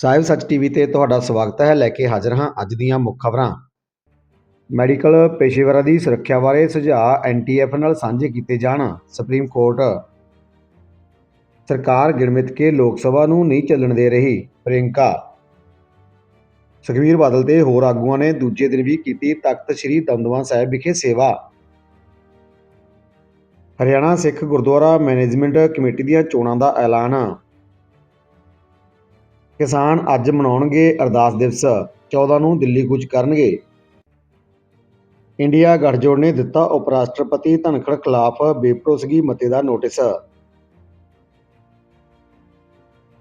ਸਾਹਿਬ ਸੱਚ ਟੀਵੀ ਤੇ ਤੁਹਾਡਾ ਸਵਾਗਤ ਹੈ। ਲੈ ਕੇ ਹਾਜ਼ਰ ਹਾਂ ਅੱਜ ਦੀਆਂ ਮੁੱਖ ਖਬਰਾਂ। ਮੈਡੀਕਲ ਪੇਸ਼ੇਵਰਾਂ ਦੀ ਸੁਰੱਖਿਆ ਬਾਰੇ ਸੁਝਾਅ ਐਨਟੀਐਫ ਨਾਲ ਸਾਂਝੇ ਕੀਤੇ ਜਾਣ ਸੁਪਰੀਮ ਕੋਰਟ। ਸਰਕਾਰ ਗਿਣਮਿਤ ਕੇ ਲੋਕ ਸਭਾ ਨੂੰ ਨਹੀਂ ਚੱਲਣ ਦੇ ਰਹੀ ਪ੍ਰਿੰਕਾ ਸੁਖਬੀਰ ਬਾਦਲ ਤੇ ਹੋਰ ਆਗੂਆਂ ਨੇ ਦੂਜੇ ਦਿਨ ਵੀ ਕੀਤੀ ਤਖਤ ਸ੍ਰੀ ਦਮਦਮਾ ਸਾਹਿਬ ਵਿਖੇ ਸੇਵਾ। ਹਰਿਆਣਾ ਸਿੱਖ ਗੁਰਦੁਆਰਾ ਮੈਨੇਜਮੈਂਟ ਕਮੇਟੀ ਦੀਆਂ ਚੋਣਾਂ ਦਾ ਐਲਾਨ। ਕਿਸਾਨ ਅੱਜ ਮਨਾਉਣਗੇ ਅਰਦਾਸ ਦਿਵਸ। 14 ਨੂੰ ਦਿੱਲੀ ਕੂਚ ਕਰਨਗੇ। ਇੰਡੀਆ ਗਠਜੋੜ ਨੇ ਦਿੱਤਾ ਉਪ ਰਾਸ਼ਟਰਪਤੀ ਧਨਖੜ ਖਿਲਾਫ ਬੇਪਰੋਸਗੀ ਮਤੇ ਦਾ ਨੋਟਿਸ।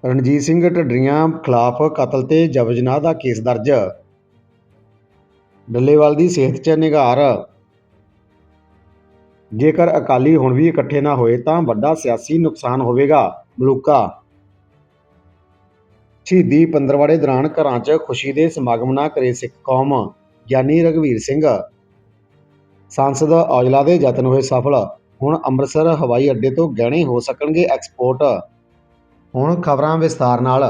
ਰਣਜੀਤ ਸਿੰਘ ਢੱਡਰੀਆਂ ਖਿਲਾਫ ਕਤਲ ਤੇ ਜਬਰ ਜਨਾਹ ਦਾ ਕੇਸ ਦਰਜ। ਡੱਲੇਵਾਲ ਦੀ ਸਿਹਤ 'ਚ ਨਿਗਾਰ। ਜੇਕਰ ਅਕਾਲੀ ਹੁਣ ਵੀ ਇਕੱਠੇ ਨਾ ਹੋਏ ਤਾਂ ਵੱਡਾ ਸਿਆਸੀ ਨੁਕਸਾਨ ਹੋਵੇਗਾ ਮਲੂਕਾ ਸ਼ਹੀਦੀ ਪੰਦਰਵਾੜੇ ਦੌਰਾਨ ਘਰਾਂ 'ਚ ਖੁਸ਼ੀ ਦੇ ਸਮਾਗਮ ਨਾ ਕਰੇ ਸਿੱਖ ਕੌਮ, ਗਿਆਨੀ ਰਘਵੀਰ ਸਿੰਘ। ਸੰਸਦ ਔਜਲਾ ਦੇ ਯਤਨ ਹੋਏ ਸਫਲ। ਹੁਣ ਅੰਮ੍ਰਿਤਸਰ ਹਵਾਈ ਅੱਡੇ ਤੋਂ ਗਹਿਣੇ ਹੋ ਸਕਣਗੇ ਐਕਸਪੋਰਟ ਹੁਣ ਖਬਰਾਂ ਵਿਸਥਾਰ ਨਾਲ।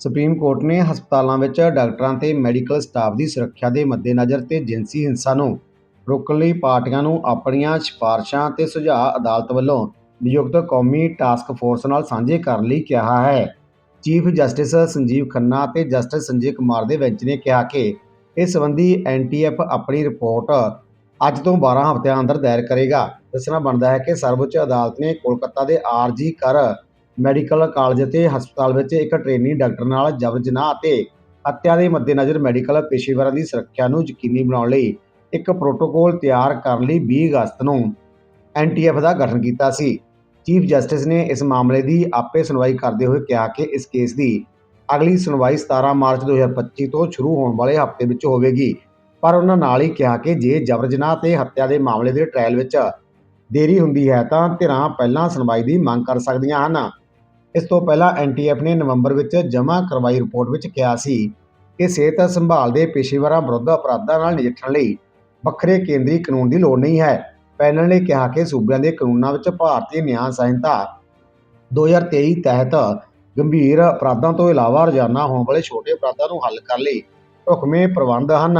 ਸੁਪਰੀਮ ਕੋਰਟ ਨੇ ਹਸਪਤਾਲਾਂ ਵਿੱਚ ਡਾਕਟਰਾਂ ਤੇ ਮੈਡੀਕਲ ਸਟਾਫ ਦੀ ਸੁਰੱਖਿਆ ਦੇ ਮੱਦੇਨਜ਼ਰ ਤੇ ਜਿਨਸੀ ਹਿੰਸਾ ਨੂੰ ਰੋਕਣ ਲਈ ਪਾਰਟੀਆਂ ਨੂੰ ਆਪਣੀਆਂ ਸਿਫਾਰਸ਼ਾਂ ਤੇ ਸੁਝਾਅ ਅਦਾਲਤ ਵੱਲੋਂ ਨਿਯੁਕਤ ਕੌਮੀ ਟਾਸਕ ਫੋਰਸ ਨਾਲ ਸਾਂਝੇ ਕਰਨ ਲਈ ਕਿਹਾ ਹੈ। ਚੀਫ ਜਸਟਿਸ ਸੰਜੀਵ ਖੰਨਾ ਅਤੇ ਜਸਟਿਸ ਸੰਜੇ ਕੁਮਾਰ ਦੇ ਬੈਂਚ ਨੇ ਕਿਹਾ ਕਿ ਇਸ ਸੰਬੰਧੀ ਐਨਟੀਐਫ ਆਪਣੀ ਰਿਪੋਰਟ ਅੱਜ ਤੋਂ 12 ਹਫ਼ਤਿਆਂ ਅੰਦਰ ਦਾਇਰ ਕਰੇਗਾ। ਦੱਸਣਾ ਬਣਦਾ ਹੈ ਕਿ ਸਰਵਉੱਚ ਅਦਾਲਤ ਨੇ ਕੋਲਕਾਤਾ ਦੇ ਆਰਜੀ ਕਰ ਮੈਡੀਕਲ ਕਾਲਜ ਅਤੇ ਹਸਪਤਾਲ ਵਿੱਚ ਇੱਕ ਟ੍ਰੇਨੀ ਡਾਕਟਰ ਨਾਲ ਜਬਰ ਜਨਾਹ ਅਤੇ ਹੱਤਿਆ ਦੇ ਮੱਦੇਨਜ਼ਰ ਮੈਡੀਕਲ ਪੇਸ਼ੇਵਰਾਂ ਦੀ ਸੁਰੱਖਿਆ ਨੂੰ ਯਕੀਨੀ ਬਣਾਉਣ ਲਈ ਇੱਕ ਪ੍ਰੋਟੋਕੋਲ ਤਿਆਰ ਕਰਨ ਲਈ 20 ਅਗਸਤ ਨੂੰ ਐਨਟੀਐਫ ਦਾ ਗਠਨ ਕੀਤਾ ਸੀ। ਚੀਫ ਜਸਟਿਸ ਨੇ ਇਸ ਮਾਮਲੇ ਦੀ ਆਪੇ ਸੁਣਵਾਈ ਕਰਦੇ ਹੋਏ ਕਿਹਾ ਕਿ ਇਸ ਕੇਸ ਦੀ ਅਗਲੀ ਸੁਣਵਾਈ 17 ਮਾਰਚ 2025 ਤੋਂ ਸ਼ੁਰੂ ਹੋਣ ਵਾਲੇ ਹਫ਼ਤੇ ਵਿੱਚ ਹੋਵੇਗੀ। ਪਰ ਉਹਨਾਂ ਨਾਲ ਹੀ ਕਿਹਾ ਕਿ ਜੇ ਜਬਰ ਜਨਾਹ ਤੇ ਹੱਤਿਆ ਦੇ ਮਾਮਲੇ ਦੇ ਟ੍ਰਾਇਲ ਵਿੱਚ ਦੇਰੀ ਹੁੰਦੀ ਹੈ ਤਾਂ ਧਿਰਾਂ ਪਹਿਲਾਂ ਸੁਣਵਾਈ ਦੀ ਮੰਗ ਕਰ ਸਕਦੀਆਂ ਹਨ। ਇਸ ਤੋਂ ਪਹਿਲਾਂ ਐਨਟੀਐਫ ਨੇ ਨਵੰਬਰ ਵਿੱਚ ਜਮ੍ਹਾਂ ਕਰਵਾਈ ਰਿਪੋਰਟ ਵਿੱਚ ਕਿਹਾ ਸੀ ਕਿ ਸਿਹਤ ਸੰਭਾਲ ਦੇ ਪੇਸ਼ੇਵਰਾਂ ਵਿਰੁੱਧ ਅਪਰਾਧਾਂ ਨਾਲ ਨਜਿੱਠਣ ਲਈ ਵੱਖਰੇ ਕੇਂਦਰੀ ਕਾਨੂੰਨ ਦੀ ਲੋੜ ਨਹੀਂ ਹੈ। ਪੈਨਲ ਨੇ ਕਿਹਾ ਕਿ ਸੂਬਿਆਂ ਦੇ ਕਾਨੂੰਨਾਂ ਵਿੱਚ ਭਾਰਤੀ ਨਿਆਂ ਸੰਹਿਤਾ 2023 ਤਹਿਤ ਗੰਭੀਰ ਅਪਰਾਧਾਂ ਤੋਂ ਇਲਾਵਾ ਰੋਜ਼ਾਨਾ ਹੋਣ ਵਾਲੇ ਛੋਟੇ ਅਪਰਾਧਾਂ ਨੂੰ ਹੱਲ ਕਰਨ ਲਈ ਢੁਕਵੇਂ ਪ੍ਰਬੰਧ ਹਨ।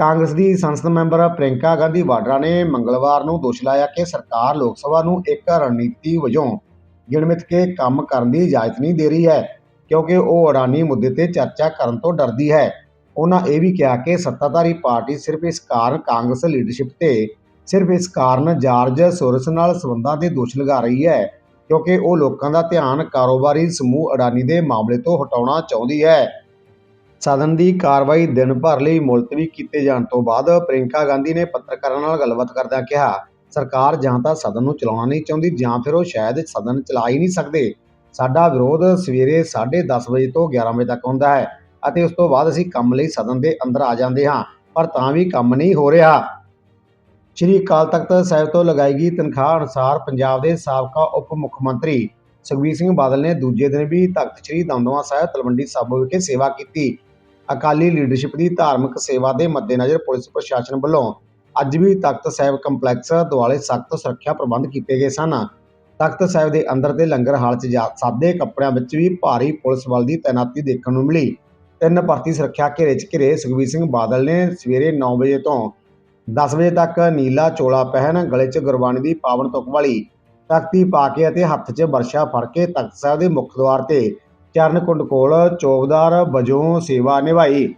ਕਾਂਗਰਸ ਦੀ ਸੰਸਦ ਮੈਂਬਰ ਪ੍ਰਿੰਕਾ ਗਾਂਧੀ ਵਾਡਰਾ ਨੇ ਮੰਗਲਵਾਰ ਨੂੰ ਦੋਸ਼ ਲਾਇਆ ਕਿ ਸਰਕਾਰ ਲੋਕ ਸਭਾ ਨੂੰ ਇੱਕ ਰਣਨੀਤੀ ਵਜੋਂ ਗਿਣਮਿਤ ਕੇ ਕੰਮ ਕਰਨ ਦੀ ਇਜਾਜ਼ਤ ਨਹੀਂ ਦੇ ਰਹੀ ਹੈ, ਕਿਉਂਕਿ ਉਹ ਅਡਾਨੀ ਮੁੱਦੇ ਤੇ ਚਰਚਾ ਕਰਨ ਤੋਂ ਡਰਦੀ ਹੈ। ਉਹਨਾਂ ਇਹ ਵੀ ਕਿਹਾ ਕਿ ਸੱਤਾਧਾਰੀ ਪਾਰਟੀ ਸਿਰਫ ਇਸ ਕਾਰਨ ਕਾਂਗਰਸ ਲੀਡਰਸ਼ਿਪ ਤੇ ਸਿਰਫ ਇਸ ਕਾਰਨ ਜਾਰਜ ਸੋਰਸ ਨਾਲ ਸਬੰਧਾਂ ਦੇ ਦੋਸ਼ ਲਗਾ ਰਹੀ ਹੈ, ਕਿਉਂਕਿ ਉਹ ਲੋਕਾਂ ਦਾ ਧਿਆਨ ਕਾਰੋਬਾਰੀ ਸਮੂਹ ਅਡਾਨੀ ਦੇ ਮਾਮਲੇ ਤੋਂ ਹਟਾਉਣਾ ਚਾਹੁੰਦੀ ਹੈ। ਸਦਨ ਦੀ ਕਾਰਵਾਈ ਦਿਨ ਭਰ ਲਈ ਮੁਲਤਵੀ ਕੀਤੇ ਜਾਣ ਤੋਂ ਬਾਅਦ ਪ੍ਰਿੰਕਾ ਗਾਂਧੀ ਨੇ ਪੱਤਰਕਾਰਾਂ ਨਾਲ ਗੱਲਬਾਤ ਕਰਦਿਆਂ ਕਿਹਾ, ਸਰਕਾਰ ਜਾਂ ਤਾਂ ਸਦਨ ਨੂੰ ਚਲਾਉਣਾ ਨਹੀਂ ਚਾਹੁੰਦੀ ਜਾਂ ਫਿਰ ਉਹ ਸ਼ਾਇਦ ਸਦਨ ਚਲਾ ਹੀ ਨਹੀਂ ਸਕਦੇ। ਸਾਡਾ ਵਿਰੋਧ ਸਵੇਰੇ 10:30 ਵਜੇ ਤੋਂ 11 ਵਜੇ ਤੱਕ ਹੁੰਦਾ ਹੈ ਅਤੇ ਉਸ ਤੋਂ ਬਾਅਦ ਅਸੀਂ ਕੰਮ ਲਈ ਸਦਨ ਦੇ ਅੰਦਰ ਆ ਜਾਂਦੇ ਹਾਂ, ਪਰ ਤਾਂ ਵੀ ਕੰਮ ਨਹੀਂ ਹੋ ਰਿਹਾ। ਸ਼੍ਰੀ ਅਕਾਲ ਤਖਤ ਸਾਹਿਬ ਤੋਂ ਲਗਾਈ ਗਈ ਤਨਖਾਹ ਅਨੁਸਾਰ ਪੰਜਾਬ ਦੇ ਸਾਬਕਾ ਉਪ ਮੁੱਖ ਮੰਤਰੀ ਸੁਖਬੀਰ ਸਿੰਘ ਬਾਦਲ ਨੇ ਦੂਜੇ ਦਿਨ ਵੀ ਤਖਤ ਸ੍ਰੀ ਦਮਦਮਾ ਸਾਹਿਬ ਤਲਵੰਡੀ ਸਾਬੋ ਵਿਖੇ ਸੇਵਾ ਕੀਤੀ। ਅਕਾਲੀ ਲੀਡਰਸ਼ਿਪ ਦੀ ਧਾਰਮਿਕ ਸੇਵਾ ਦੇ ਮੱਦੇਨਜ਼ਰ ਪੁਲਿਸ ਪ੍ਰਸ਼ਾਸਨ ਵੱਲੋਂ ਅੱਜ ਵੀ ਤਖਤ ਸਾਹਿਬ ਕੰਪਲੈਕਸ ਦੁਆਲੇ ਸਖਤ ਸੁਰੱਖਿਆ ਪ੍ਰਬੰਧ ਕੀਤੇ ਗਏ ਸਨ। ਤਖਤ ਸਾਹਿਬ ਦੇ ਅੰਦਰ ਤੇ ਲੰਗਰ ਹਾਲ 'ਚ ਜਾ- ਸਾਦੇ ਕੱਪੜਿਆਂ ਵਿੱਚ ਵੀ ਭਾਰੀ ਪੁਲਿਸ ਬਲ ਦੀ ਤੈਨਾਤੀ ਦੇਖਣ ਨੂੰ ਮਿਲੀ। ਤਿੰਨ ਭਰਤੀ ਸੁਰੱਖਿਆ ਘੇਰੇ 'ਚ ਘਿਰੇ ਸੁਖਬੀਰ ਸਿੰਘ ਬਾਦਲ ਨੇ ਸਵੇਰੇ 9 ਵਜੇ ਤੋਂ 10 ਵਜੇ ਤੱਕ ਨੀਲਾ ਚੋਲਾ ਪਹਿਨ ਗਲੇ 'ਚ ਗੁਰਬਾਣੀ ਦੀ ਪਾਵਨ ਤੁਕ ਵਾਲੀ ਤਖਤੀ ਪਾ ਕੇ ਅਤੇ ਹੱਥ 'ਚ ਵਰਸ਼ਾ ਫੜ ਕੇ ਤਖਤ ਸਾਹਿਬ ਦੇ ਮੁੱਖ ਦੁਆਰ ਤੇ ਚਰਨ ਕੁੰਡ ਕੋਲ ਚੌਕਦਾਰ ਵਜੋਂ ਸੇਵਾ ਨਿਭਾਈ।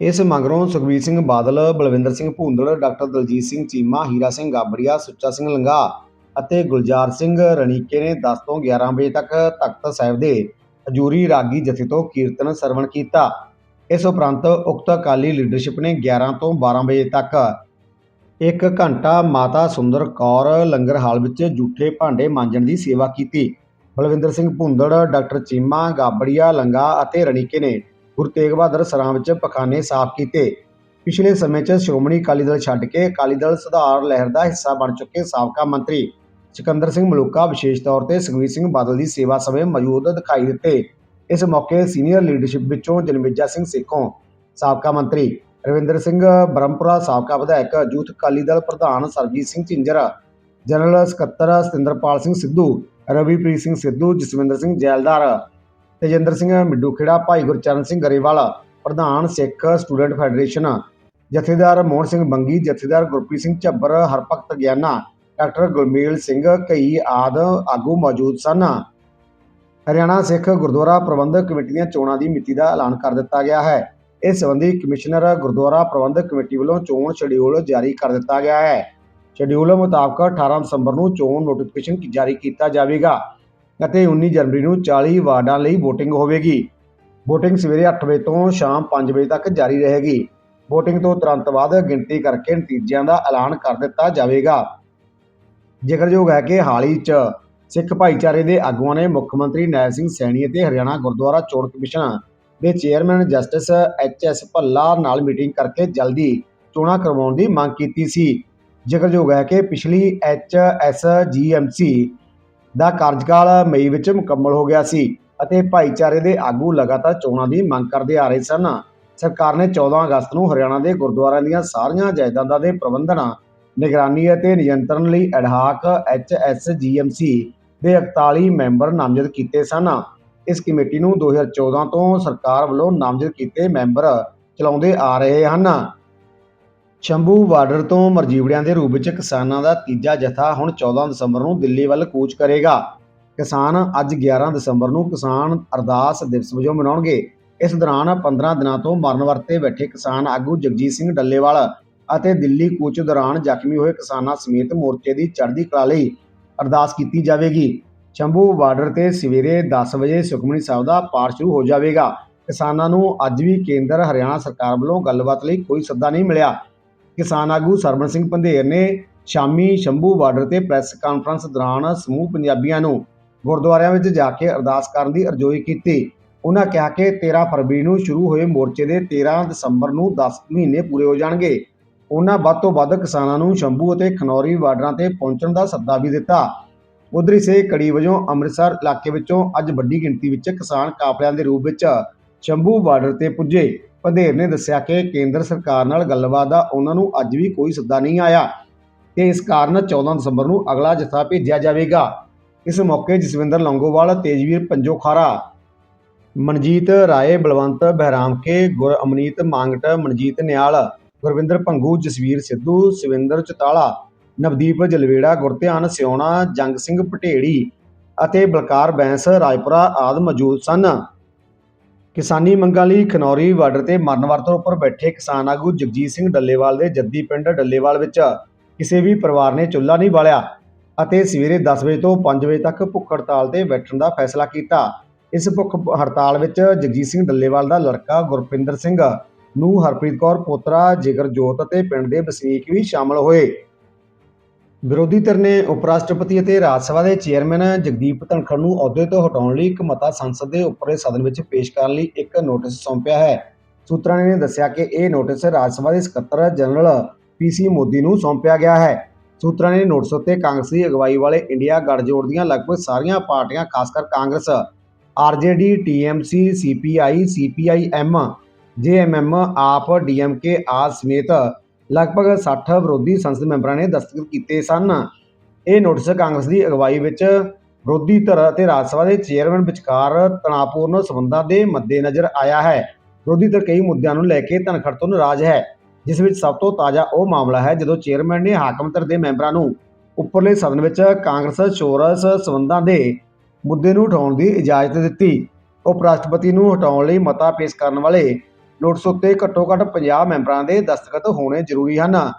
ਇਸ ਮਗਰੋਂ ਸੁਖਬੀਰ ਸਿੰਘ ਬਾਦਲ, ਬਲਵਿੰਦਰ ਸਿੰਘ ਭੂੰਦੜ, ਡਾਕਟਰ ਦਲਜੀਤ ਸਿੰਘ ਚੀਮਾ, ਹੀਰਾ ਸਿੰਘ ਗਾਬੜੀਆ, ਸੁੱਚਾ ਸਿੰਘ ਲੰਗਾ ਅਤੇ ਗੁਲਜ਼ਾਰ ਸਿੰਘ ਰਣੀਕੇ ਨੇ 10 ਤੋਂ 11 ਵਜੇ ਤੱਕ ਤਖਤ ਸਾਹਿਬ ਦੇ ਹਜੂਰੀ ਰਾਗੀ ਜਥੇ ਤੋਂ ਕੀਰਤਨ ਸਰਵਣ ਕੀਤਾ। ਇਸ ਉਪਰੰਤ ਉਕਤ ਅਕਾਲੀ ਲੀਡਰਸ਼ਿਪ ਨੇ 11 ਤੋਂ 12 ਵਜੇ ਤੱਕ ਇੱਕ ਘੰਟਾ ਮਾਤਾ ਸੁੰਦਰ ਕੌਰ ਲੰਗਰ ਹਾਲ ਵਿੱਚ ਜੂਠੇ ਭਾਂਡੇ ਮਾਂਜਣ ਦੀ ਸੇਵਾ ਕੀਤੀ। ਬਲਵਿੰਦਰ ਸਿੰਘ ਭੁੰਦੜ, ਡਾਕਟਰ ਚੀਮਾ, ਗਾਬੜੀਆ, ਲੰਗਾ ਅਤੇ ਰਣੀਕੇ ਨੇ ਗੁਰੂ ਤੇਗ ਬਹਾਦਰ ਸਰਾਂ ਵਿੱਚ ਪਖਾਨੇ ਸਾਫ਼ ਕੀਤੇ। ਪਿਛਲੇ ਸਮੇਂ 'ਚ ਸ਼੍ਰੋਮਣੀ ਅਕਾਲੀ ਦਲ ਛੱਡ ਕੇ ਅਕਾਲੀ ਦਲ ਸੁਧਾਰ ਲਹਿਰ ਦਾ ਹਿੱਸਾ ਬਣ ਚੁੱਕੇ ਸਾਬਕਾ ਮੰਤਰੀ ਸਿਕੰਦਰ ਸਿੰਘ ਮਲੂਕਾ ਵਿਸ਼ੇਸ਼ ਤੌਰ ਤੇ ਸੁਖਬੀਰ ਸਿੰਘ ਬਾਦਲ ਦੀ ਸੇਵਾ ਸਮੇਂ ਮੌਜੂਦ ਦਿਖਾਈ ਦਿੱਤੇ। ਇਸ ਮੌਕੇ ਸੀਨੀਅਰ ਲੀਡਰਸ਼ਿਪ ਵਿੱਚੋਂ ਜਨਮੇਜਾ ਸਿੰਘ ਸੇਖੋਂ, ਸਾਬਕਾ ਮੰਤਰੀ ਰਵਿੰਦਰ ਸਿੰਘ ਬ੍ਰਹਮਪੁਰਾ, ਸਾਬਕਾ ਵਿਧਾਇਕ ਯੂਥ ਅਕਾਲੀ ਦਲ ਪ੍ਰਧਾਨ ਸਰਜੀਤ ਸਿੰਘ ਝਿੰਜਰ, ਜਨਰਲ ਸਕੱਤਰ ਸਤਿੰਦਰਪਾਲ ਸਿੰਘ ਸਿੱਧੂ, ਰਵੀਪ੍ਰੀਤ ਸਿੰਘ ਸਿੱਧੂ, ਜਸਵਿੰਦਰ ਸਿੰਘ ਜੈਲਦਾਰ, ਤੇਜਿੰਦਰ ਸਿੰਘ ਮਿੱਡੂਖੇੜਾ, ਭਾਈ ਗੁਰਚਰਨ ਸਿੰਘ ਗਰੇਵਾਲ, ਪ੍ਰਧਾਨ ਸਿੱਖ ਸਟੂਡੈਂਟ ਫੈਡਰੇਸ਼ਨ, ਜਥੇਦਾਰ ਮੋਹਨ ਸਿੰਘ ਬੰਗੀ, ਜਥੇਦਾਰ ਗੁਰਪ੍ਰੀਤ ਸਿੰਘ ਝੱਬਰ, ਹਰਭਗਤ ਗਿਆਨਾ, ਡਾਕਟਰ ਗੁਰਮੇਲ ਸਿੰਘ ਕਈ ਆਦ ਆਗੂ ਮੌਜੂਦ ਸਨ। ਹਰਿਆਣਾ ਸਿੱਖ ਗੁਰਦੁਆਰਾ ਪ੍ਰਬੰਧਕ ਕਮੇਟੀ ਦੀਆਂ ਚੋਣਾਂ ਦੀ ਮਿਤੀ ਦਾ ਐਲਾਨ ਕਰ ਦਿੱਤਾ ਗਿਆ ਹੈ। ਇਸ ਸੰਬੰਧੀ ਕਮਿਸ਼ਨਰ ਗੁਰਦੁਆਰਾ ਪ੍ਰਬੰਧਕ ਕਮੇਟੀ ਵੱਲੋਂ ਚੋਣ ਸ਼ਡਿਊਲ ਜਾਰੀ ਕਰ ਦਿੱਤਾ ਗਿਆ ਹੈ। ਸ਼ਡਿਊਲ ਮੁਤਾਬਕ 18 ਦਸੰਬਰ ਨੂੰ ਚੋਣ ਨੋਟੀਫਿਕੇਸ਼ਨ ਜਾਰੀ ਕੀਤਾ ਜਾਵੇਗਾ ਅਤੇ 19 ਜਨਵਰੀ ਨੂੰ 40 ਵਾਰਡਾਂ ਲਈ VOTING ਹੋਵੇਗੀ। VOTING ਸਵੇਰੇ 8 ਵਜੇ ਤੋਂ ਸ਼ਾਮ 5 ਵਜੇ ਤੱਕ ਜਾਰੀ ਰਹੇਗੀ। VOTING ਤੋਂ ਤੁਰੰਤ ਬਾਅਦ ਗਿਣਤੀ ਕਰਕੇ ਨਤੀਜਿਆਂ ਦਾ ਐਲਾਨ ਕਰ ਦਿੱਤਾ ਜਾਵੇਗਾ। ਜ਼ਿਕਰਯੋਗ ਹੈ ਕਿ ਹਾਲ ਹੀ 'ਚ ਸਿੱਖ ਭਾਈਚਾਰੇ ਦੇ ਆਗੂਆਂ ਨੇ ਮੁੱਖ ਮੰਤਰੀ ਨੈਬ ਸਿੰਘ ਸੈਣੀ ਅਤੇ ਹਰਿਆਣਾ ਗੁਰਦੁਆਰਾ ਚੋਣ ਕਮਿਸ਼ਨ ਦੇ chairman justice H S Bhalla ਨਾਲ ਮੀਟਿੰਗ ਕਰਕੇ ਜਲਦੀ ਚੋਣਾਂ ਕਰਵਾਉਣ ਦੀ ਮੰਗ ਕੀਤੀ ਸੀ। ਜ਼ਿਕਰਯੋਗ ਹੈ ਕਿ ਪਿਛਲੀ ਐਚ ਐਸ ਸੀ ਦਾ ਕਾਰਜਕਾਲ ਮਈ ਵਿੱਚ ਮੁਕੰਮਲ ਹੋ ਗਿਆ ਸੀ ਅਤੇ ਭਾਈਚਾਰੇ ਦੇ ਆਗੂ ਲਗਾਤਾਰ ਚੋਣਾਂ ਦੀ ਮੰਗ ਕਰਦੇ ਆ ਰਹੇ ਸਨ। ਸਰਕਾਰ ਨੇ 14 ਅਗਸਤ ਨੂੰ ਹਰਿਆਣਾ ਦੇ ਗੁਰਦੁਆਰਿਆਂ ਦੀਆਂ ਸਾਰੀਆਂ ਜਾਇਦਾਦਾਂ ਦੇ ਪ੍ਰਬੰਧਨ, ਨਿਗਰਾਨੀ ਅਤੇ ਨਿਯੰਤਰਣ ਲਈ ਐਡਹਾਕ ਸੀ ਦੇ 41 ਮੈਂਬਰ ਨਾਮਜ਼ਦ ਕੀਤੇ ਸਨ। ਇਸ ਕਮੇਟੀ ਨੂੰ 2014 ਤੋਂ ਸਰਕਾਰ ਵੱਲੋਂ ਨਾਮਜ਼ਦ ਕੀਤੇ ਮੈਂਬਰ ਚਲਾਉਂਦੇ ਆ ਰਹੇ ਹਨ। ਸ਼ੰਭੂ ਬਾਰਡਰ ਤੋਂ ਮਰਜੀਵੜਿਆਂ ਦੇ ਰੂਪ ਵਿੱਚ ਕਿਸਾਨਾਂ ਦਾ ਤੀਜਾ ਜਥਾ ਹੁਣ 14 ਦਸੰਬਰ ਨੂੰ ਦਿੱਲੀ ਵੱਲ ਕੂਚ ਕਰੇਗਾ। ਕਿਸਾਨ ਅੱਜ 11 ਦਸੰਬਰ ਨੂੰ ਕਿਸਾਨ ਅਰਦਾਸ ਦਿਵਸ ਵਜੋਂ ਮਨਾਉਣਗੇ। ਇਸ ਦੌਰਾਨ 15 ਦਿਨਾਂ ਤੋਂ ਮਰਨ ਵਰਤੇ ਬੈਠੇ ਕਿਸਾਨ ਆਗੂ ਜਗਜੀਤ ਸਿੰਘ ਡੱਲੇਵਾਲ ਅਤੇ ਦਿੱਲੀ ਕੂਚ ਦੌਰਾਨ ਜ਼ਖਮੀ ਹੋਏ ਕਿਸਾਨਾਂ ਸਮੇਤ ਮੋਰਚੇ ਦੀ ਚੜ੍ਹਦੀ ਕਲਾ ਲਈ ਅਰਦਾਸ ਕੀਤੀ ਜਾਵੇਗੀ। ਸ਼ੰਭੂ ਬਾਰਡਰ ਤੇ ਸਵੇਰੇ 10 ਵਜੇ ਸੁਖਮਨੀ ਸਾਹਿਬ ਦਾ ਪਾਠ ਸ਼ੁਰੂ ਹੋ ਜਾਵੇਗਾ। ਕਿਸਾਨਾਂ ਨੂੰ ਅੱਜ ਵੀ ਕੇਂਦਰ ਹਰਿਆਣਾ ਸਰਕਾਰ ਵੱਲੋਂ ਗੱਲਬਾਤ ਲਈ ਕੋਈ ਸੱਦਾ ਨਹੀਂ ਮਿਲਿਆ। ਕਿਸਾਨ ਆਗੂ ਸਰਵਣ ਸਿੰਘ ਪੰਧੇਰ ਨੇ ਸ਼ਾਮੀ ਸ਼ੰਭੂ ਬਾਰਡਰ ਤੇ ਪ੍ਰੈਸ ਕਾਨਫਰੰਸ ਦੌਰਾਨ ਸਮੂਹ ਪੰਜਾਬੀਆਂ ਨੂੰ ਗੁਰਦੁਆਰਿਆਂ ਵਿੱਚ ਜਾ ਕੇ ਅਰਦਾਸ ਕਰਨ ਦੀ ਅਰਜ਼ੋਈ ਕੀਤੀ। ਉਹਨਾਂ ਕਿਹਾ ਕਿ 13 ਫਰਵਰੀ ਨੂੰ ਸ਼ੁਰੂ ਹੋਏ ਮੋਰਚੇ ਦੇ 13 ਦਸੰਬਰ ਨੂੰ 10 ਮਹੀਨੇ ਪੂਰੇ ਹੋ ਜਾਣਗੇ। ਉਹਨਾਂ ਵੱਧ ਤੋਂ ਵੱਧ ਕਿਸਾਨਾਂ ਨੂੰ ਸ਼ੰਭੂ ਅਤੇ ਖਨੌਰੀ ਬਾਰਡਰਾਂ ਤੇ ਪਹੁੰਚਣ ਦਾ ਸੱਦਾ ਵੀ ਦਿੱਤਾ। ਉਧਰ ਇਸੇ ਕੜੀ ਵਜੋਂ ਅੰਮ੍ਰਿਤਸਰ ਇਲਾਕੇ ਵਿੱਚੋਂ ਅੱਜ ਵੱਡੀ ਗਿਣਤੀ ਵਿੱਚ ਕਿਸਾਨ ਕਾਫਲਿਆਂ ਦੇ ਰੂਪ ਵਿੱਚ ਸ਼ੰਭੂ ਬਾਰਡਰ ਤੇ ਪੁੱਜੇ। ਪੰਧੇਰ ਨੇ ਦੱਸਿਆ ਕਿ ਕੇਂਦਰ ਸਰਕਾਰ ਨਾਲ ਗੱਲਬਾਤ ਦਾ ਉਹਨਾਂ ਨੂੰ ਅੱਜ ਵੀ ਕੋਈ ਸੱਦਾ ਨਹੀਂ ਆਇਆ ਤੇ ਇਸ ਕਾਰਨ 14 ਦਸੰਬਰ ਨੂੰ ਅਗਲਾ ਜਥਾ ਭੇਜਿਆ ਜਾਵੇਗਾ। ਇਸ ਮੌਕੇ ਜਸਵਿੰਦਰ ਲੌਂਗੋਵਾਲ, ਤੇਜਵੀਰ ਪੰਜੋਖਾਰਾ, ਮਨਜੀਤ ਰਾਏ, ਬਲਵੰਤ ਬਹਿਰਾਮਕੇ, ਗੁਰਅਮਨੀਤ ਮਾਂਗਟ, ਮਨਜੀਤ ਨਿਆਲ ਗੁਰਵਿੰਦਰ ਭੰਗੂ, ਜਸਵੀਰ ਸਿੱਧੂ, ਸਵਿੰਦਰ ਚਤਾਲਾ, ਨਵਦੀਪ ਜਲਵੇੜਾ, ਗੁਰਧਿਆਨ ਸਿਉਣਾ, ਜੰਗ ਸਿੰਘ ਪਟੇੜੀ ਅਤੇ ਬਲਕਾਰ ਬੈਂਸ ਰਾਜਪੁਰਾ ਆਦ ਮੌਜੂਦ ਸਨ। ਕਿਸਾਨੀ ਮੰਗਾਂ ਲਈ ਖਨੌਰੀ ਬਾਰਡਰ ਤੇ ਮਰਨ ਵਰਤੋਂ ਉੱਪਰ ਬੈਠੇ ਕਿਸਾਨ ਆਗੂ ਜਗਜੀਤ ਸਿੰਘ ਡੱਲੇਵਾਲ ਦੇ ਜੱਦੀ ਪਿੰਡ ਡੱਲੇਵਾਲ ਵਿੱਚ ਕਿਸੇ ਵੀ ਪਰਿਵਾਰ ਨੇ ਚੁੱਲ੍ਹਾ ਨਹੀਂ ਬਾਲਿਆ ਅਤੇ ਸਵੇਰੇ 10 ਵਜੇ ਤੋਂ 5 ਵਜੇ ਤੱਕ ਭੁੱਖ ਹੜਤਾਲ ਤੇ ਬੈਠਣ ਦਾ ਫੈਸਲਾ ਕੀਤਾ। ਇਸ ਭੁੱਖ ਹੜਤਾਲ ਵਿੱਚ ਜਗਜੀਤ ਸਿੰਘ ਡੱਲੇਵਾਲ ਦਾ ਲੜਕਾ ਗੁਰਪਿੰਦਰ ਸਿੰਘ ਨੂੰ ਹਰਪ੍ਰੀਤ ਕੌਰ ਪੋਤਰਾ ਜਿਗਰਜੋਤ ਅਤੇ ਪਿੰਡ ਦੇ ਵਸਨੀਕ ਵੀ ਸ਼ਾਮਲ ਹੋਏ। ਵਿਰੋਧੀ ਧਿਰ ਨੇ ਉਪ ਰਾਸ਼ਟਰਪਤੀ ਅਤੇ ਰਾਜ ਸਭਾ ਦੇ ਚੇਅਰਮੈਨ ਜਗਦੀਪ ਧਨਖੜ ਨੂੰ ਅਹੁਦੇ ਤੋਂ ਹਟਾਉਣ ਲਈ ਇੱਕ ਮਤਾ ਸੰਸਦ ਦੇ ਉੱਪਰੇ ਸਦਨ ਵਿੱਚ ਪੇਸ਼ ਕਰਨ ਲਈ ਇੱਕ ਨੋਟਿਸ ਸੌਂਪਿਆ ਹੈ। ਸੂਤਰਾਂ ਨੇ ਦੱਸਿਆ ਕਿ ਇਹ ਨੋਟਿਸ ਰਾਜ ਸਭਾ ਦੇ ਸਕੱਤਰ ਜਨਰਲ ਪੀਸੀ ਮੋਦੀ ਨੂੰ ਸੌਂਪਿਆ ਗਿਆ ਹੈ। ਸੂਤਰਾਂ ਨੇ ਨੋਟਿਸ ਉੱਤੇ ਕਾਂਗਰਸੀ ਅਗਵਾਈ ਵਾਲੇ ਇੰਡੀਆ ਗੱਠਜੋੜ ਦੀਆਂ ਲਗਭਗ ਸਾਰੀਆਂ ਪਾਰਟੀਆਂ, ਖਾਸਕਰ Congress RJD TMC CPI CPIM JMM AAP DMK ਆਦ ਸਮੇਤ ਲਗਭਗ 60 ਵਿਰੋਧੀ ਸੰਸਦ ਮੈਂਬਰਾਂ ਨੇ ਦਸਤਖਤ ਕੀਤੇ ਸਨ। ਇਹ ਨੋਟਿਸ ਕਾਂਗਰਸ ਦੀ ਅਗਵਾਈ ਵਿੱਚ ਵਿਰੋਧੀ ਧਿਰ ਅਤੇ ਰਾਜ ਸਭਾ ਦੇ ਚੇਅਰਮੈਨ ਵਿਚਕਾਰ ਤਣਾਅਪੂਰਨ ਸਬੰਧਾਂ ਦੇ ਮੱਦੇਨਜ਼ਰ ਆਇਆ ਹੈ। ਵਿਰੋਧੀ ਧਿਰ ਕਈ ਮੁੱਦਿਆਂ ਨੂੰ ਲੈ ਕੇ ਧਨਖੜ ਤੋਂ ਨਾਰਾਜ਼ ਹੈ, ਜਿਸ ਵਿੱਚ ਸਭ ਤੋਂ ਤਾਜ਼ਾ ਉਹ ਮਾਮਲਾ ਹੈ ਜਦੋਂ ਚੇਅਰਮੈਨ ਨੇ ਹਾਕਮ ਧਿਰ ਦੇ ਮੈਂਬਰਾਂ ਨੂੰ ਉੱਪਰਲੇ ਸਦਨ ਵਿੱਚ ਕਾਂਗਰਸ ਚੋਰਸ ਸਬੰਧਾਂ ਦੇ ਮੁੱਦੇ ਨੂੰ ਉਠਾਉਣ ਦੀ ਇਜਾਜ਼ਤ ਦਿੱਤੀ। ਉਪ ਰਾਸ਼ਟਰਪਤੀ ਨੂੰ ਹਟਾਉਣ ਲਈ ਮਤਾ ਪੇਸ਼ ਕਰਨ ਵਾਲੇ ਨੋਟਿਸ ਉੱਤੇ ਘੱਟੋ-ਘੱਟ 50 ਮੈਂਬਰਾਂ ਦੇ ਦਸਤਖਤ ਹੋਣੇ ਜ਼ਰੂਰੀ ਹਨ।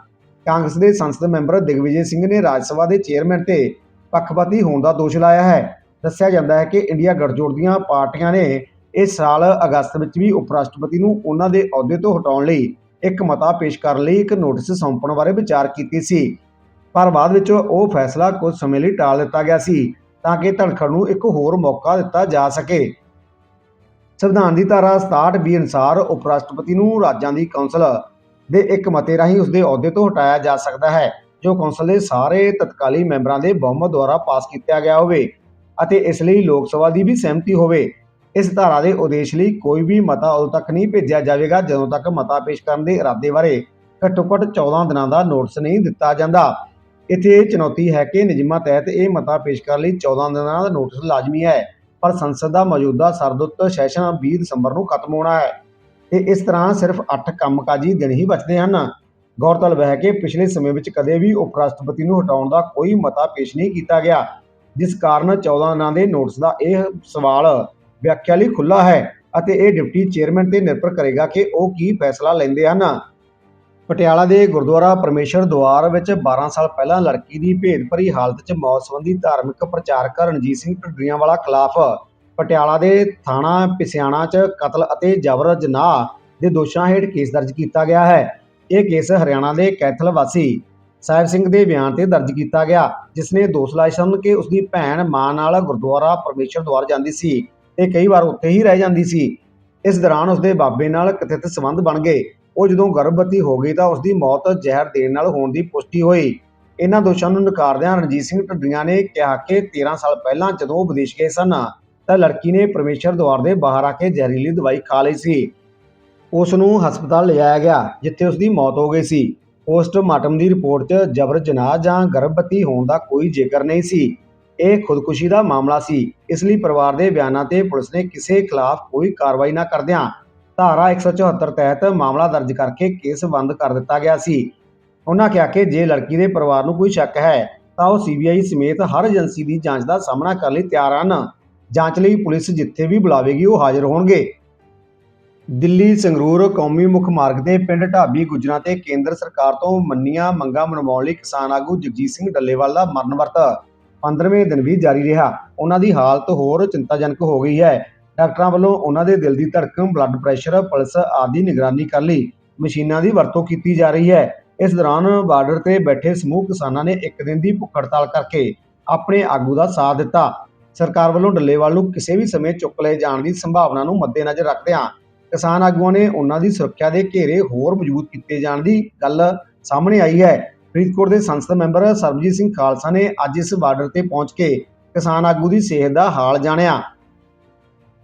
ਕਾਂਗਰਸ ਦੇ ਸੰਸਦ ਮੈਂਬਰ ਦਿਗਵਿਜੇ ਸਿੰਘ ਨੇ ਰਾਜ ਸਭਾ ਦੇ ਚੇਅਰਮੈਨ ਤੇ ਪੱਖਪਾਤੀ ਹੋਣ ਦਾ ਦੋਸ਼ ਲਾਇਆ ਹੈ। ਦੱਸਿਆ ਜਾਂਦਾ ਹੈ ਕਿ ਇੰਡੀਆ ਗਠਜੋੜ ਦੀਆਂ ਪਾਰਟੀਆਂ ਨੇ ਇਸ ਸਾਲ ਅਗਸਤ ਵਿੱਚ ਵੀ ਉਪ ਰਾਸ਼ਟਰਪਤੀ ਨੂੰ ਉਹਨਾਂ ਦੇ ਅਹੁਦੇ ਤੋਂ ਹਟਾਉਣ ਲਈ ਇੱਕ ਮਤਾ ਪੇਸ਼ ਕਰਨ ਲਈ ਇੱਕ ਨੋਟਿਸ ਸੌਂਪਣ ਬਾਰੇ ਵਿਚਾਰ ਕੀਤੀ ਸੀ। ਪਰ ਬਾਅਦ ਵਿੱਚ ਉਹ ਫੈਸਲਾ ਕੁਝ ਸਮੇਂ ਲਈ ਟਾਲ ਦਿੱਤਾ ਗਿਆ ਸੀ ਤਾਂ ਕਿ ਧਨਖੜ ਨੂੰ ਇੱਕ ਹੋਰ ਮੌਕਾ ਦਿੱਤਾ ਜਾ ਸਕੇ। ਸੰਵਿਧਾਨ ਦੀ ਧਾਰਾ 67 ਬੀ ਅਨੁਸਾਰ ਉਪ ਰਾਸ਼ਟਰਪਤੀ ਨੂੰ ਰਾਜਾਂ ਦੀ ਕੌਂਸਲ ਦੇ ਇੱਕ ਮਤੇ ਰਾਹੀਂ ਉਸਦੇ ਅਹੁਦੇ ਤੋਂ ਹਟਾਇਆ ਜਾ ਸਕਦਾ ਹੈ, ਜੋ ਕੌਂਸਲ ਦੇ ਸਾਰੇ ਤਤਕਾਲੀ ਮੈਂਬਰਾਂ ਦੇ ਬਹੁਮਤ ਦੁਆਰਾ ਪਾਸ ਕੀਤਾ ਗਿਆ ਹੋਵੇ ਅਤੇ ਇਸ ਲਈ ਲੋਕ ਸਭਾ ਦੀ ਵੀ ਸਹਿਮਤੀ ਹੋਵੇ। ਇਸ ਧਾਰਾ ਦੇ ਉਦੇਸ਼ ਲਈ ਕੋਈ ਵੀ ਮਤਾ ਉਦੋਂ ਤੱਕ ਨਹੀਂ ਭੇਜਿਆ ਜਾਵੇਗਾ, ਜਦੋਂ ਤੱਕ ਮਤਾ ਪੇਸ਼ ਕਰਨ ਦੇ ਇਰਾਦੇ ਬਾਰੇ ਘੱਟੋ-ਘੱਟ 14 ਦਿਨਾਂ ਦਾ ਨੋਟਿਸ ਨਹੀਂ ਦਿੱਤਾ ਜਾਂਦਾ। ਇੱਥੇ ਇਹ ਚੁਣੌਤੀ ਹੈ ਕਿ ਨਿਯਮਾਂ ਤਹਿਤ ਇਹ ਮਤਾ ਪੇਸ਼ ਕਰਨ ਲਈ 14 ਦਿਨਾਂ ਦਾ ਨੋਟਿਸ ਲਾਜ਼ਮੀ ਹੈ। ਪਰ ਸੰਸਦ ਦਾ ਮੌਜੂਦਾ ਸਰਦੁੱਤ ਸੈਸ਼ਨ 20 ਦਸੰਬਰ ਨੂੰ ਖਤਮ ਹੋਣਾ ਹੈ ਤੇ ਇਸ ਤਰ੍ਹਾਂ ਸਿਰਫ 8 ਕੰਮਕਾਜੀ ਦਿਨ ਹੀ ਬਚਦੇ ਹਨ। ਗੌਰਤਲਬ ਹੈ ਕਿ ਪਿਛਲੇ ਸਮੇਂ ਵਿੱਚ ਕਦੇ ਵੀ ਉਪ ਰਾਸ਼ਟਰਪਤੀ ਨੂੰ ਹਟਾਉਣ ਦਾ ਕੋਈ ਮਤਾ ਪੇਸ਼ ਨਹੀਂ ਕੀਤਾ ਗਿਆ, ਜਿਸ ਕਾਰਨ 14 ਦਿਨਾਂ ਦੇ ਨੋਟਿਸ ਦਾ ਇਹ ਸਵਾਲ ਵਿਆਖਿਆ ਲਈ ਖੁੱਲਾ ਹੈ ਅਤੇ ਇਹ ਡਿਪਟੀ ਚੇਅਰਮੈਨ ਤੇ ਨਿਰਭਰ ਕਰੇਗਾ ਕਿ ਉਹ ਕੀ ਫੈਸਲਾ ਲੈਂਦੇ ਹਨ। ਪਟਿਆਲਾ ਦੇ ਗੁਰਦੁਆਰਾ ਪਰਮੇਸ਼ਰ ਦੁਆਰ ਵਿੱਚ 12 ਸਾਲ ਪਹਿਲਾਂ ਲੜਕੀ ਦੀ ਭੇਦਭਰੀ ਹਾਲਤ 'ਚ ਮੌਤ ਸੰਬੰਧੀ ਧਾਰਮਿਕ ਪ੍ਰਚਾਰਕ ਰਣਜੀਤ ਸਿੰਘ ਢੱਡਰੀਆਂਵਾਲਾ ਖਿਲਾਫ ਪਟਿਆਲਾ ਦੇ ਥਾਣਾ ਪਿਸਿਆਣਾ 'ਚ ਕਤਲ ਅਤੇ ਜਬਰ ਜਨਾਹ ਦੇ ਦੋਸ਼ਾਂ ਹੇਠ ਕੇਸ ਦਰਜ ਕੀਤਾ ਗਿਆ ਹੈ। ਇਹ ਕੇਸ ਹਰਿਆਣਾ ਦੇ ਕੈਥਲ ਵਾਸੀ ਸਾਹਿਬ ਸਿੰਘ ਦੇ ਬਿਆਨ ਤੇ ਦਰਜ ਕੀਤਾ ਗਿਆ, ਜਿਸ ਨੇ ਦੋਸ਼ ਲਾਏ ਸਨ ਕਿ ਉਸ ਦੀ ਭੈਣ ਮਾਂ ਨਾਲ ਗੁਰਦੁਆਰਾ ਪਰਮੇਸ਼ਰ ਦੁਆਰ ਜਾਂਦੀ ਸੀ ਤੇ ਕਈ ਵਾਰ ਉੱਥੇ ਹੀ ਰਹਿ ਜਾਂਦੀ ਸੀ। ਇਸ ਦੌਰਾਨ ਉਸ ਦੇ ਬਾਬੇ ਨਾਲ ਕਥਿਤ ਸੰਬੰਧ ਬਣ ਗਏ। ਉਹ ਜਦੋਂ ਗਰਭਵਤੀ ਹੋ ਗਈ ਤਾਂ ਉਸ ਦੀ ਮੌਤ ਜ਼ਹਿਰ ਦੇਣ ਨਾਲ ਹੋਣ ਦੀ ਪੁਸ਼ਟੀ ਹੋਈ। ਇਹਨਾਂ ਦੋਸ਼ਾਂ ਨੂੰ ਨਕਾਰਦਿਆਂ ਰਣਜੀਤ ਸਿੰਘ ਢੱਡੀਆਂ ਨੇ ਕਿਹਾ ਕਿ 13 ਸਾਲ ਪਹਿਲਾਂ ਜਦੋਂ ਉਹ ਵਿਦੇਸ਼ ਗਏ ਸਨ, ਤਾਂ ਲੜਕੀ ਨੇ ਪਰਮੇਸ਼ਰ ਦੁਆਰ ਦੇ ਬਾਹਰ ਆ ਕੇ ਜ਼ਹਿਰੀਲੀ ਦਵਾਈ ਖਾ ਲਈ ਸੀ। ਉਸ ਨੂੰ ਹਸਪਤਾਲ ਲਿਜਾਇਆ ਗਿਆ, ਜਿੱਥੇ ਉਸ ਦੀ ਮੌਤ ਹੋ ਗਈ ਸੀ। ਪੋਸਟਮਾਰਟਮ ਦੀ ਰਿਪੋਰਟ 'ਚ ਜਬਰ ਜਨਾਹ ਜਾਂ ਗਰਭਵਤੀ ਹੋਣ ਦਾ ਕੋਈ ਜ਼ਿਕਰ ਨਹੀਂ ਸੀ। ਇਹ ਖੁਦਕੁਸ਼ੀ ਦਾ ਮਾਮਲਾ ਸੀ। ਇਸ ਲਈ ਪਰਿਵਾਰ ਦੇ ਬਿਆਨਾਂ ਤੇ ਪੁਲਿਸ ਨੇ ਕਿਸੇ ਖਿਲਾਫ ਕੋਈ ਕਾਰਵਾਈ ਨਾ ਕਰਦਿਆਂ ਧਾਰਾ 174 ਤਹਿਤ ਮਾਮਲਾ ਦਰਜ ਕਰਕੇ ਕੇਸ ਬੰਦ ਕਰ ਦਿੱਤਾ ਗਿਆ ਸੀ। ਉਹਨਾਂ ਕਿਹਾ ਕਿ ਜੇ ਲੜਕੀ ਦੇ ਪਰਿਵਾਰ ਨੂੰ ਕੋਈ ਸ਼ੱਕ ਹੈ, ਤਾਂ ਉਹ ਸੀਬੀਆਈ ਸਮੇਤ ਹਰ ਏਜੰਸੀ ਦੀ ਜਾਂਚ ਦਾ ਸਾਹਮਣਾ ਕਰਨ ਲਈ ਤਿਆਰ ਹਨ। ਜਾਂਚ ਲਈ ਪੁਲਿਸ ਜਿੱਥੇ ਵੀ ਬੁਲਾਵੇਗੀ, ਉਹ ਹਾਜ਼ਰ ਹੋਣਗੇ। ਦਿੱਲੀ, ਸੰਗਰੂਰ ਕੌਮੀ ਮੁੱਖ ਮਾਰਗ ਦੇ ਪਿੰਡ ਢਾਬੀ ਗੁਜਰਾਂ ਤੇ ਕੇਂਦਰ ਸਰਕਾਰ ਤੋਂ ਮੰਨੀਆਂ ਮੰਗਾਂ ਮਨਵਾਉਣ ਲਈ ਕਿਸਾਨ ਆਗੂ ਜਗਜੀਤ ਸਿੰਘ ਡੱਲੇਵਾਲ ਦਾ ਮਰਨ ਵਰਤ 15ਵੇਂ ਦਿਨ ਵੀ ਜਾਰੀ ਰਿਹਾ। ਉਹਨਾਂ ਦੀ ਹਾਲਤ ਹੋਰ ਚਿੰਤਾਜਨਕ ਹੋ ਗਈ ਹੈ। ਡਾਕਟਰਾਂ ਵੱਲੋਂ ਉਹਨਾਂ ਦੇ ਦਿਲ ਦੀ ਧੜਕਣ ਬਲੱਡ ਪ੍ਰੈਸ਼ਰ ਪਲਸ ਆਦਿ ਨਿਗਰਾਨੀ ਕਰਨ ਲਈ ਮਸ਼ੀਨਾਂ ਦੀ ਵਰਤੋਂ ਕੀਤੀ ਜਾ ਰਹੀ ਹੈ। ਇਸ ਦੌਰਾਨ ਬਾਰਡਰ ਤੇ ਬੈਠੇ ਸਮੂਹ ਕਿਸਾਨਾਂ ਨੇ ਇੱਕ ਦਿਨ ਦੀ ਭੁੱਖ ਹੜਤਾਲ ਕਰਕੇ ਆਪਣੇ ਆਗੂ ਦਾ ਸਾਥ ਦਿੱਤਾ। ਸਰਕਾਰ ਵੱਲੋਂ ਡੱਲੇਵਾਲ ਨੂੰ ਕਿਸੇ ਵੀ ਸਮੇਂ ਚੁੱਕ ਲਏ ਜਾਣ ਦੀ ਸੰਭਾਵਨਾ ਨੂੰ ਮੱਦੇਨਜ਼ਰ ਰੱਖਦਿਆਂ ਕਿਸਾਨ ਆਗੂਆਂ ਨੇ ਉਹਨਾਂ ਦੀ ਸੁਰੱਖਿਆ ਦੇ ਘੇਰੇ ਹੋਰ ਮਜ਼ਬੂਤ ਕੀਤੇ ਜਾਣ ਦੀ ਗੱਲ ਸਾਹਮਣੇ ਆਈ ਹੈ। ਫਰੀਦਕੋਟ ਦੇ ਸੰਸਦ ਮੈਂਬਰ ਸਰਬਜੀਤ ਸਿੰਘ ਖਾਲਸਾ ਨੇ ਅੱਜ ਇਸ ਬਾਰਡਰ ਤੇ ਪਹੁੰਚ ਕੇ ਕਿਸਾਨ ਆਗੂ ਦੀ ਸਿਹਤ ਦਾ ਹਾਲ ਜਾਣਿਆ।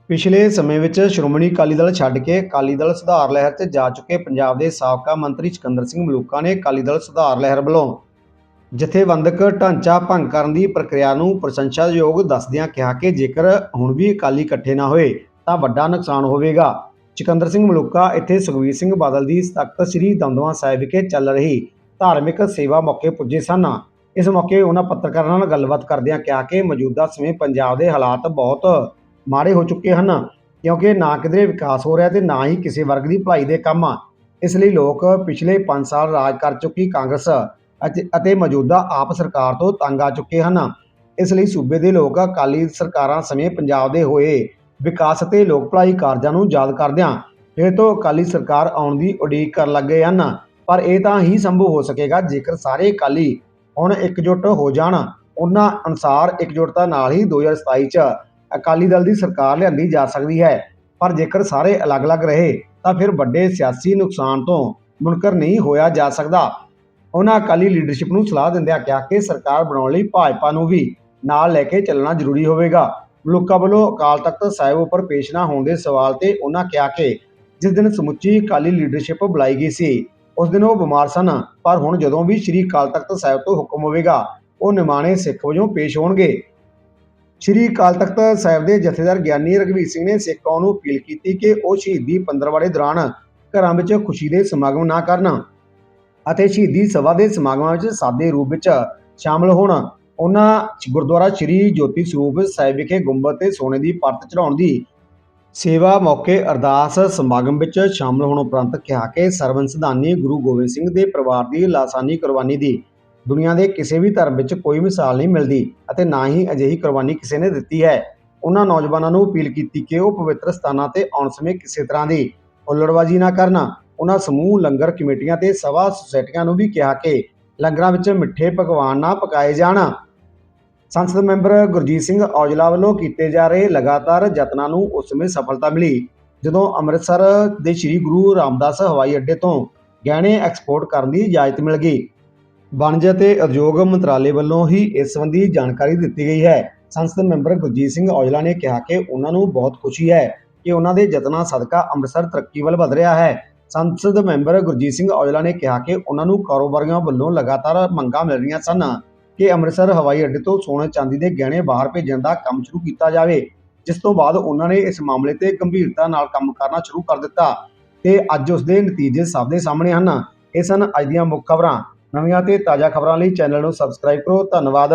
ਪਿਛਲੇ ਸਮੇਂ ਵਿੱਚ ਸ਼੍ਰੋਮਣੀ ਅਕਾਲੀ ਦਲ ਛੱਡ ਕੇ ਅਕਾਲੀ ਦਲ ਸੁਧਾਰ ਲਹਿਰ 'ਚ ਜਾ ਚੁੱਕੇ ਪੰਜਾਬ ਦੇ ਸਾਬਕਾ ਮੰਤਰੀ ਸਿਕੰਦਰ ਸਿੰਘ ਮਲੂਕਾ ਨੇ ਅਕਾਲੀ ਦਲ ਸੁਧਾਰ ਲਹਿਰ ਵੱਲੋਂ ਜਥੇਬੰਦਕ ਢਾਂਚਾ ਭੰਗ ਕਰਨ ਦੀ ਪ੍ਰਕਿਰਿਆ ਨੂੰ ਪ੍ਰਸ਼ੰਸਾਯੋਗ ਦੱਸਦਿਆਂ ਕਿਹਾ ਕਿ ਜੇਕਰ ਹੁਣ ਵੀ ਅਕਾਲੀ ਇਕੱਠੇ ਨਾ ਹੋਏ ਤਾਂ ਵੱਡਾ ਨੁਕਸਾਨ ਹੋਵੇਗਾ। ਸਿਕੰਦਰ ਸਿੰਘ ਮਲੂਕਾ ਇੱਥੇ ਸੁਖਬੀਰ ਸਿੰਘ ਬਾਦਲ ਦੀ ਤਖਤ ਸ੍ਰੀ ਦਮਦਮਾ ਸਾਹਿਬ ਵਿਖੇ ਚੱਲ ਰਹੀ ਧਾਰਮਿਕ ਸੇਵਾ ਮੌਕੇ ਪੁੱਜੇ ਸਨ। ਇਸ ਮੌਕੇ ਉਹਨਾਂ ਪੱਤਰਕਾਰਾਂ ਨਾਲ ਗੱਲਬਾਤ ਕਰਦਿਆਂ ਕਿਹਾ ਕਿ ਮੌਜੂਦਾ ਸਮੇਂ ਪੰਜਾਬ ਦੇ ਹਾਲਾਤ ਬਹੁਤ ਮਾੜੇ ਹੋ ਚੁੱਕੇ ਹਨ, ਕਿਉਂਕਿ ਨਾ ਕਿਧਰੇ ਵਿਕਾਸ ਹੋ ਰਿਹਾ ਤੇ ਨਾ ਹੀ ਕਿਸੇ ਵਰਗ ਦੀ ਭਲਾਈ ਦੇ ਕੰਮ ਆ। ਇਸ ਲਈ ਲੋਕ ਪਿਛਲੇ 5 ਸਾਲ ਰਾਜ ਕਰ ਚੁੱਕੀ ਕਾਂਗਰਸ ਅਤੇ ਅਤੇ ਮੌਜੂਦਾ ਆਪ ਸਰਕਾਰ ਤੋਂ ਤੰਗ ਆ ਚੁੱਕੇ ਹਨ। ਇਸ ਲਈ ਸੂਬੇ ਦੇ ਲੋਕ ਅਕਾਲੀ ਸਰਕਾਰਾਂ ਸਮੇਂ ਪੰਜਾਬ ਦੇ ਹੋਏ ਵਿਕਾਸ ਅਤੇ ਲੋਕ ਭਲਾਈ ਕਾਰਜਾਂ ਨੂੰ ਯਾਦ ਕਰਦਿਆਂ ਫਿਰ ਤੋਂ ਅਕਾਲੀ ਸਰਕਾਰ ਆਉਣ ਦੀ ਉਡੀਕ ਕਰਨ ਲੱਗੇ ਹਨ। ਪਰ ਇਹ ਤਾਂ ਹੀ ਸੰਭਵ ਹੋ ਸਕੇਗਾ ਜੇਕਰ ਸਾਰੇ ਅਕਾਲੀ ਹੁਣ ਇਕਜੁੱਟ ਹੋ ਜਾਣ। ਉਹਨਾਂ ਅਨੁਸਾਰ ਇਕਜੁੱਟਤਾ ਨਾਲ ਹੀ 2027 ਚ ਅਕਾਲੀ ਦਲ ਦੀ ਸਰਕਾਰ ਲਿਆਂਦੀ ਜਾ ਸਕਦੀ ਹੈ, ਪਰ ਜੇਕਰ ਸਾਰੇ ਅਲੱਗ-ਅਲੱਗ ਰਹੇ, ਤਾਂ ਫਿਰ ਵੱਡੇ ਸਿਆਸੀ ਨੁਕਸਾਨ ਤੋਂ ਮੁਨਕਰ ਨਹੀਂ ਹੋਇਆ ਜਾ ਸਕਦਾ। ਉਹਨਾਂ ਅਕਾਲੀ ਲੀਡਰਸ਼ਿਪ ਨੂੰ ਸਲਾਹ ਦਿੰਦਿਆਂ ਕਿਹਾ ਕਿ ਸਰਕਾਰ ਬਣਾਉਣ ਲਈ ਭਾਜਪਾ ਨੂੰ ਵੀ ਨਾਲ ਲੈ ਕੇ ਚੱਲਣਾ ਜ਼ਰੂਰੀ ਹੋਵੇਗਾ। ਲੋਕਾਂ ਵੱਲੋਂ ਅਕਾਲ ਤਖਤ ਸਾਹਿਬ ਉੱਪਰ ਪੇਸ਼ ਨਾ ਹੋਣ ਦੇ ਸਵਾਲ ਤੇ ਉਹਨਾਂ ਕਿਹਾ ਕਿ ਜਿਸ ਦਿਨ ਸਮੁੱਚੀ ਅਕਾਲੀ ਲੀਡਰਸ਼ਿਪ ਬੁਲਾਈ ਗਈ ਸੀ, ਉਸ ਦਿਨ ਉਹ ਬਿਮਾਰ ਸਨ, ਪਰ ਹੁਣ ਜਦੋਂ ਵੀ ਸ੍ਰੀ ਅਕਾਲ ਤਖਤ ਸਾਹਿਬ ਤੋਂ ਹੁਕਮ ਹੋਵੇਗਾ, ਉਹ ਨਿਮਾਣੇ ਸਿੱਖ ਵਜੋਂ ਪੇਸ਼ ਹੋਣਗੇ। ਸ੍ਰੀ ਅਕਾਲ ਤਖਤ ਸਾਹਿਬ ਦੇ ਜਥੇਦਾਰ ਗਿਆਨੀ ਰਘਵੀਰ ਸਿੰਘ ਨੇ ਸਿੱਖ ਕੌਮ ਨੂੰ ਅਪੀਲ ਕੀਤੀ ਕਿ ਉਹ ਸ਼ਹੀਦੀ ਪੰਦਰਵਾੜੇ ਦੌਰਾਨ ਘਰਾਂ ਵਿੱਚ ਖੁਸ਼ੀ ਦੇ ਸਮਾਗਮ ਨਾ ਕਰਨ ਅਤੇ ਸ਼ਹੀਦੀ ਸਭਾ ਦੇ ਸਮਾਗਮਾਂ ਵਿੱਚ ਸਾਦੇ ਰੂਪ ਵਿੱਚ ਸ਼ਾਮਲ ਹੋਣ। ਉਹਨਾਂ ਗੁਰਦੁਆਰਾ ਸ੍ਰੀ ਜੋਤੀ ਸਰੂਪ ਸਾਹਿਬ ਵਿਖੇ ਗੁੰਬਦ ਤੇ ਸੋਨੇ ਦੀ ਪਰਤ ਚੜਾਉਣ ਦੀ ਸੇਵਾ ਮੌਕੇ ਅਰਦਾਸ ਸਮਾਗਮ ਵਿੱਚ ਸ਼ਾਮਲ ਹੋਣ ਉਪਰੰਤ ਕਿਹਾ ਕਿ ਸਰਵਨ ਸਿਧਾਨੀ ਗੁਰੂ ਗੋਬਿੰਦ ਸਿੰਘ ਦੇ ਪਰਿਵਾਰ ਦੀ ਲਾਸਾਨੀ ਕੁਰਬਾਨੀ ਦੀ ਦੁਨੀਆ ਦੇ ਕਿਸੇ ਵੀ ਧਰਮ ਵਿੱਚ ਕੋਈ ਮਿਸਾਲ ਨਹੀਂ ਮਿਲਦੀ ਅਤੇ ਨਾ ਹੀ ਅਜਿਹੀ ਕੁਰਬਾਨੀ ਕਿਸੇ ਨੇ ਦਿੱਤੀ ਹੈ। ਉਹਨਾਂ ਨੌਜਵਾਨਾਂ ਨੂੰ ਅਪੀਲ ਕੀਤੀ ਕਿ ਉਹ ਪਵਿੱਤਰ ਸਥਾਨਾਂ ਤੇ ਆਉਣ ਸਮੇਂ ਕਿਸੇ ਤਰ੍ਹਾਂ ਦੀ ਹੁੱਲੜਬਾਜ਼ੀ ਨਾ ਕਰਨ। ਉਹਨਾਂ ਸਮੂਹ, ਲੰਗਰ ਕਮੇਟੀਆਂ ਤੇ ਸਭਾ ਸੁਸਾਇਟੀਆਂ ਨੂੰ ਵੀ ਕਿਹਾ ਕਿ ਲੰਗਰਾਂ ਵਿੱਚ ਮਿੱਠੇ ਪਕਵਾਨ ਨਾ ਪਕਾਏ ਜਾਣ। ਸੰਸਦ ਮੈਂਬਰ ਗੁਰਜੀਤ ਸਿੰਘ ਔਜਲਾ ਵੱਲੋਂ ਕੀਤੇ ਜਾ ਰਹੇ ਲਗਾਤਾਰ ਯਤਨਾਂ ਨੂੰ ਉਸ ਸਮੇਂ ਸਫਲਤਾ ਮਿਲੀ, ਜਦੋਂ ਅੰਮ੍ਰਿਤਸਰ ਦੇ ਸ੍ਰੀ ਗੁਰੂ ਰਾਮਦਾਸ ਹਵਾਈ ਅੱਡੇ ਤੋਂ ਗਹਿਣੇ ਐਕਸਪੋਰਟ ਕਰਨ ਦੀ ਇਜਾਜ਼ਤ ਮਿਲ ਗਈ। ਵਣਜ ਅਤੇ ਉਦਯੋਗ ਮੰਤਰਾਲੇ ਵੱਲੋਂ ਹੀ ਇਸ ਸੰਬੰਧੀ ਜਾਣਕਾਰੀ ਦਿੱਤੀ ਗਈ ਹੈ। ਸੰਸਦ ਮੈਂਬਰ ਗੁਰਜੀਤ ਸਿੰਘ ਔਜਲਾ ਨੇ ਕਿਹਾ ਕਿ ਉਹਨਾਂ ਨੂੰ ਬਹੁਤ ਖੁਸ਼ੀ ਹੈ ਕਿ ਉਹਨਾਂ ਦੇ ਯਤਨਾਂ ਸਦਕਾ ਅੰਮ੍ਰਿਤਸਰ ਤਰੱਕੀ ਵੱਲ ਵਧ ਰਿਹਾ ਹੈ। ਸੰਸਦ ਮੈਂਬਰ ਗੁਰਜੀਤ ਸਿੰਘ ਔਜਲਾ ਨੇ ਕਿਹਾ ਕਿ ਉਹਨਾਂ ਨੂੰ ਕਾਰੋਬਾਰੀਆਂ ਵੱਲੋਂ ਲਗਾਤਾਰ ਮੰਗਾਂ ਮਿਲ ਰਹੀਆਂ ਸਨ ਕਿ ਅੰਮ੍ਰਿਤਸਰ ਹਵਾਈ ਅੱਡੇ ਤੋਂ ਸੋਨੇ ਚਾਂਦੀ ਦੇ ਗਹਿਣੇ ਬਾਹਰ ਭੇਜਣ ਦਾ ਕੰਮ ਸ਼ੁਰੂ ਕੀਤਾ ਜਾਵੇ, ਜਿਸ ਤੋਂ ਬਾਅਦ ਉਹਨਾਂ ਨੇ ਇਸ ਮਾਮਲੇ ਤੇ ਗੰਭੀਰਤਾ ਨਾਲ ਕੰਮ ਕਰਨਾ ਸ਼ੁਰੂ ਕਰ ਦਿੱਤਾ ਤੇ ਅੱਜ ਉਸ ਦੇ ਨਤੀਜੇ ਸਭ ਦੇ ਸਾਹਮਣੇ ਹਨ। ਇਹ ਸਨ ਅੱਜ ਦੀਆਂ ਮੁੱਖ ਖਬਰਾਂ। ਨਵੀਆਂ ਤੇ ਤਾਜ਼ਾ ਖਬਰਾਂ ਲਈ ਚੈਨਲ ਨੂੰ ਸਬਸਕ੍ਰਾਈਬ ਕਰੋ। ਧੰਨਵਾਦ।